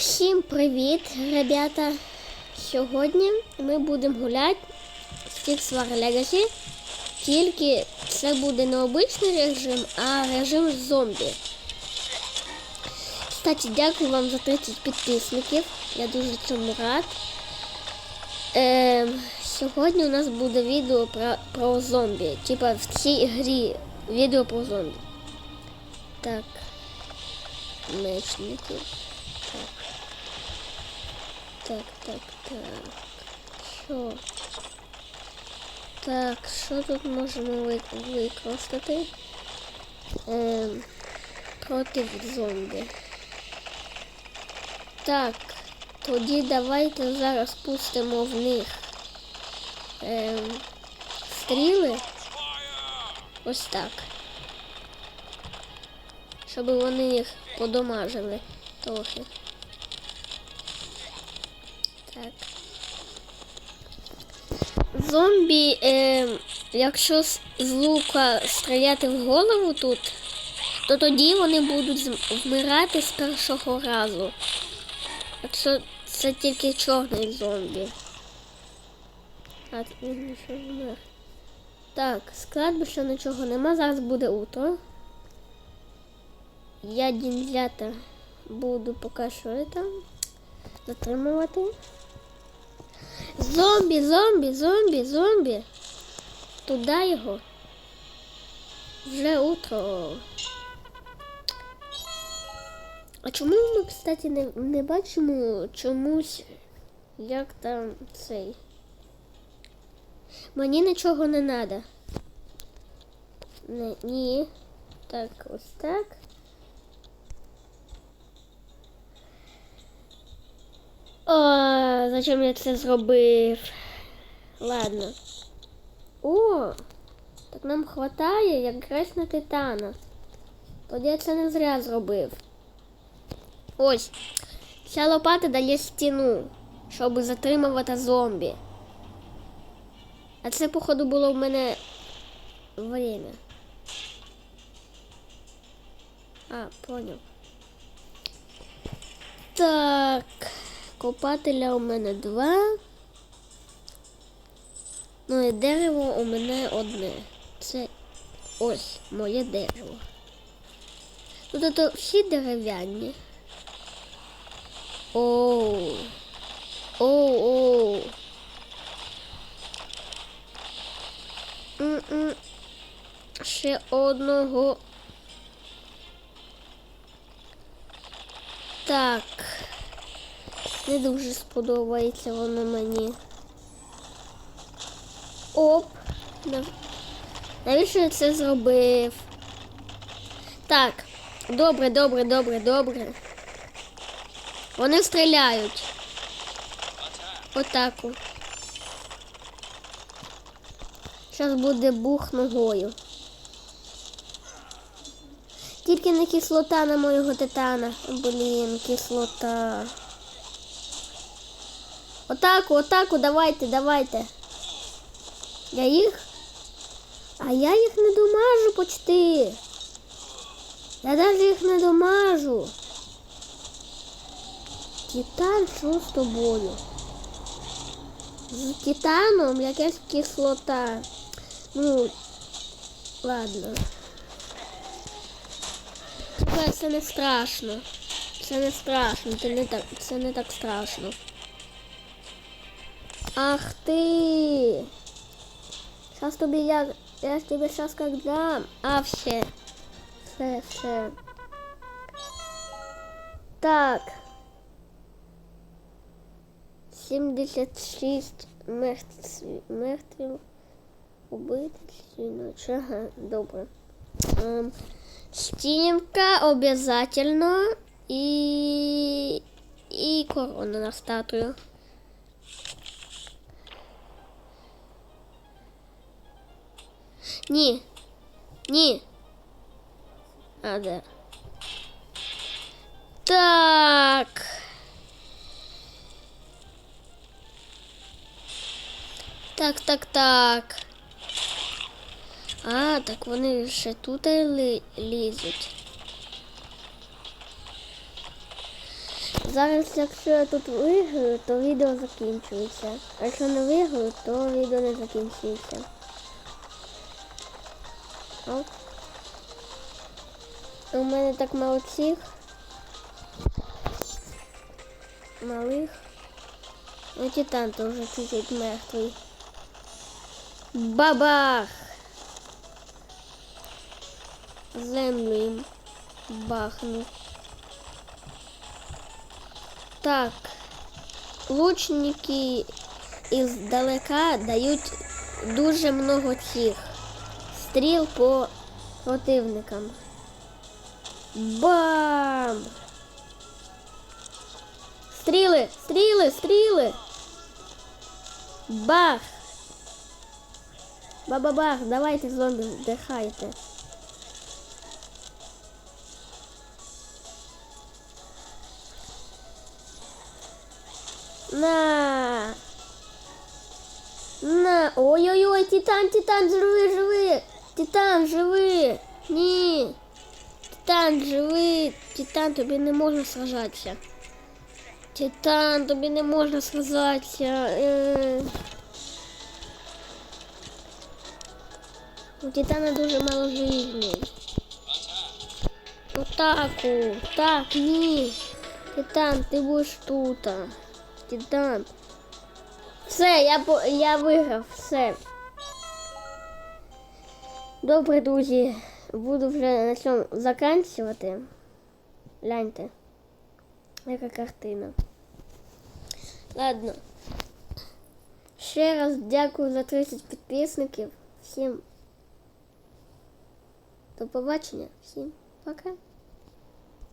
Всім привіт, ребята! Сьогодні ми будемо гуляти в Six War Legacy. Тільки це буде не обичний режим, а режим зомбі. Кстати, дякую вам за 30 підписників. Я дуже цьому рад. Ем, сьогодні у нас буде відео про, про зомбі. Типа в цій грі відео про зомбі. Так. Мечники. Так, так, так. так. Що? Так, що тут можемо ви- використати? Ем, проти зомбі. Так, тоді давайте зараз пустимо в них ем, стріли. Ось так. Щоб вони їх подомажили трохи. Так. Зомбі, е, якщо з лука стріляти в голову тут, то тоді вони будуть вмирати з першого разу. Якщо це тільки чорний зомбі. А він ще вмер. Так, з кладбища нічого нема, зараз буде утро. Я дінзята буду поки що там затримувати. Зомбі, зомбі, зомбі, зомбі. Туди його. Вже утро. А чому ми, кстати, не, не бачимо чомусь, як там цей? Мені нічого не треба. Ні. Так, ось так. О, зачем я це зробив? Ладно. О, так нам хватає якраз на титана. Тоді я це не зря зробив. Ось. Ця лопата дає стіну, щоб затримувати зомбі. А це, походу, було в мене время. А, понял. Так, копателя у мене два. Ну і дерево у мене одне. Це ось моє дерево. Тут то всі дерев'яні. Оу. Оу, оу. М-м. Ще одного. Так. Не дуже сподобається воно мені. Оп. Нав- Навіщо я це зробив? Так. Добре, добре, добре, добре. Вони стріляють. Отаку. Зараз буде бух ногою. Тільки не кислота на моєго титана. Блін, кислота. Отаку, отаку, давайте, давайте. Я їх. А я їх не домажу почти. Я навіть їх не домажу. Титан, що з тобою? З титаном якась кислота. Ну, ладно. Це, не страшно. Це не страшно, це не так, це не так страшно. Ах ти! Сейчас тобі я, я ж тебе сейчас как дам. А, все. Все, все. Так. 76 мертвів, мертвів убитих. Ага, добре. Ем, стінка обязательно і, і корона на статую. Ні. Ні. А, да. Так. Так, так, так. А, так вони ще тут лізуть. Зараз, якщо я тут виграю, то відео закінчується. А якщо не виграю, то відео не закінчується. Оп. У мене так мало цих. Малих. Ну, титан то вже чуть-чуть мертвий. Бабах! Землю їм бахну. Так. Лучники іздалека дають дуже много цих стріл по противникам. Бам! Стріли, стріли, стріли. Бах! Баба-бах, давайте зомбі, вдихайте. На! На! Ой-ой-ой, Титан, Титан, живи, живи! Титан, живи! Ні! Титан, живи! Титан, тобі не можна сражатися. Титан, тобі не можна сражатися. Е... У Титана дуже мало жизни. Атаку! Так, ні! Титан, ти будеш тут. Титан. Все, я, я виграв, все. Добре, друзі, буду вже на цьому заканчувати. Гляньте, яка картина. Ладно. Ще раз дякую за 30 підписників. Всім до побачення, всім пока.